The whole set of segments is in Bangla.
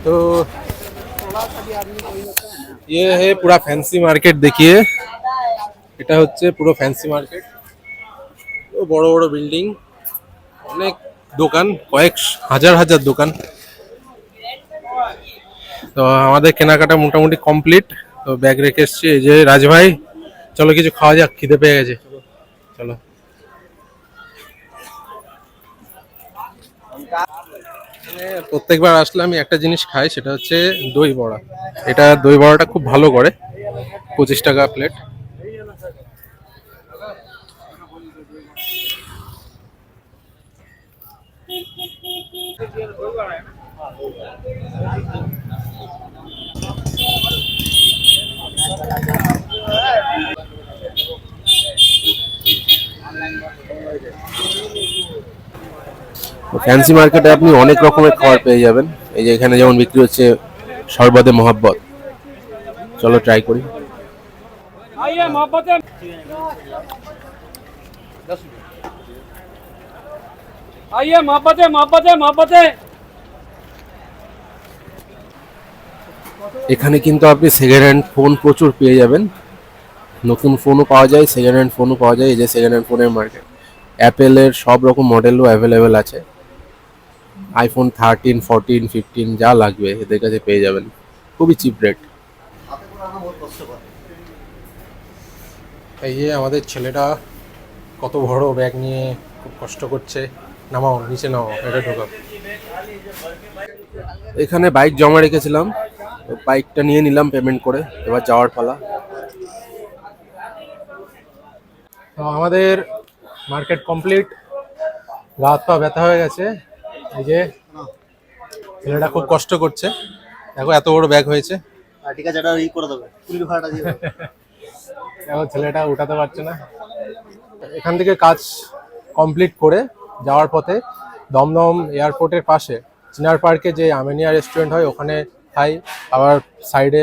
तो ये है पूरा फैंसी मार्केट देखिए এটা হচ্ছে পুরো ফ্যান্সি মার্কেট ও বড় বড় বিল্ডিং অনেক দোকান কয়েক হাজার হাজার দোকান তো আমাদের কেনাকাটা মোটামুটি কমপ্লিট তো ব্যাগ রেখে এসছি এই যে রাজভাই চলো কিছু খাওয়া যাক খিদে পেয়ে গেছে চলো প্রত্যেকবার আসলে আমি একটা জিনিস খাই, সেটা হচ্ছে দই বড়া। এটা দই বড়াটা খুব ভালো করে, পঁচিশ টাকা প্লেট ফ্যান্সি মার্কেটে আপনি অনেক রকমের খাবার পেয়ে যাবেন। এই যে এখানে যেমন বিক্রি হচ্ছে সর্বদে মহাব্বত। চলো ট্রাই করি। এখানে কিন্তু আপনি সেকেন্ড হ্যান্ড ফোন প্রচুর পেয়ে যাবেন। নতুন ফোনও পাওয়া যায় সেকেন্ড হ্যান্ড ফোনও পাওয়া যায় এই যে সেকেন্ড হ্যান্ড ফোনের মার্কেট অ্যাপেলের সব রকম মডেলও অ্যাভেলেবেল আছে। আইফোন থার্টিন ফোরটিন ফিফটিন যা লাগবে এদের কাছে পেয়ে যাবেন। খুবই চিপ রেট এই যে আমাদের ছেলেটা কত বড় ব্যাগ নিয়ে খুব কষ্ট করছে নামাও নিচে নামাও এটা ঢোকাও। এখানে বাইক জমা রেখেছিলাম বাইকটা নিয়ে নিলাম পেমেন্ট করে এবার যাওয়ার পালা। তো আমাদের মার্কেট কমপ্লিট। রাত পা ব্যথা হয়ে গেছে। এই যে ছেলেটা খুব কষ্ট করছে। দেখো এত বড় ব্যাগ হয়েছে। আর ঠিক আছে এটা ই করে দেবে। কুড়ি ভাড়াটা দিয়ে দেখো ছেলেটা উঠাতে পারছে না। এখান থেকে কাজ কমপ্লিট করে যাওয়ার পথে দমদম এয়ারপোর্টের পাশে চিনার পার্কে যে আমেনিয়া রেস্টুরেন্ট হয় ওখানে খাই। আবার সাইডে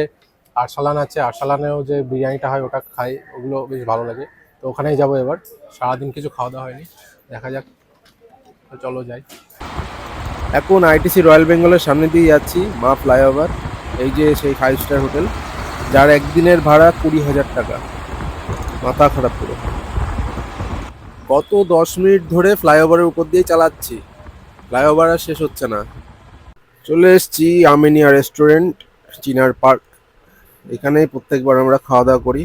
আরসালান আছে। আরসালানেও যে বিরিয়ানিটা হয় ওটা খাই। ওগুলো বেশ ভালো লাগে। ওখানেই যাব এবার। সারাদিন কিছু খাওয়া দাওয়া হয়নি। দেখা যাক তো চলো যাই। এখন আইটিসি রয়্যাল বেঙ্গলের সামনে দিয়ে যাচ্ছি, মা ফ্লাইওভার। এই যে সেই ফাইভ স্টার হোটেল, যার একদিনের ভাড়া কুড়ি হাজার টাকা। মাথা খারাপ করে। গত দশ মিনিট ধরে ফ্লাইওভারের উপর দিয়ে চালাচ্ছি। ফ্লাইওভার আর শেষ হচ্ছে না। চলে এসেছি আমেনিয়া রেস্টুরেন্ট, চিনার পার্ক। এখানেই প্রত্যেকবার আমরা খাওয়া দাওয়া করি।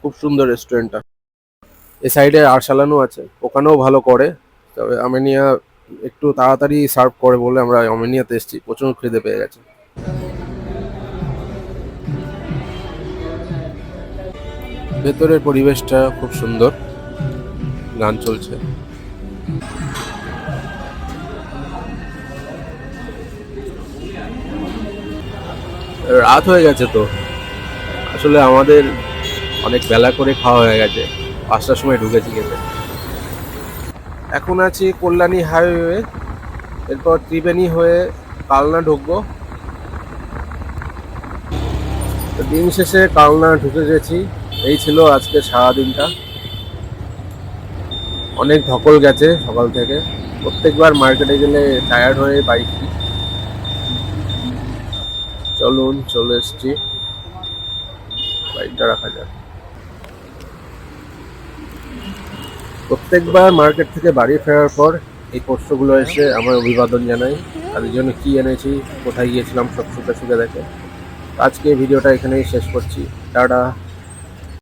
খুব সুন্দর রেস্টুরেন্টটা এ সাইডে আরসালানও আছে, ওখানেও ভালো করে। তবে আমেনিয়া একটু তাড়াতাড়ি সার্ভ করে বলে আমরা আমেনিয়াতে এসেছি, প্রচুর খিদে পেয়ে গেছে। ভেতরের পরিবেশটা খুব সুন্দর, গান চলছে। রাত হয়ে গেছে তো। আসলে আমাদের অনেক বেলা করে খাওয়া হয়ে গেছে। পাঁচটার সময় ঢুকেছি খেতে। এখন আছি কল্যাণী হাইওয়ে। এরপর ত্রিবেণী হয়ে কালনা ঢুকবো। দিন শেষে কালনা ঢুকে গেছি। এই ছিল আজকে সারাদিনটা। অনেক ধকল গেছে সকাল থেকে। প্রত্যেকবার মার্কেটে গেলে টায়ার্ড হয়ে ফিরি। চলুন, চলে এসছি। বাইকটা রাখা যাক। প্রত্যেকবার মার্কেট থেকে বাড়ি ফেরার পর এই পোস্টগুলো এসে আমার অভিবাদন জানাই, তাদের জন্য কী এনেছি, কোথায় গিয়েছিলাম, সব সুখে সুখে দেখে। আজকে ভিডিওটা এখানেই শেষ করছি। টাটা।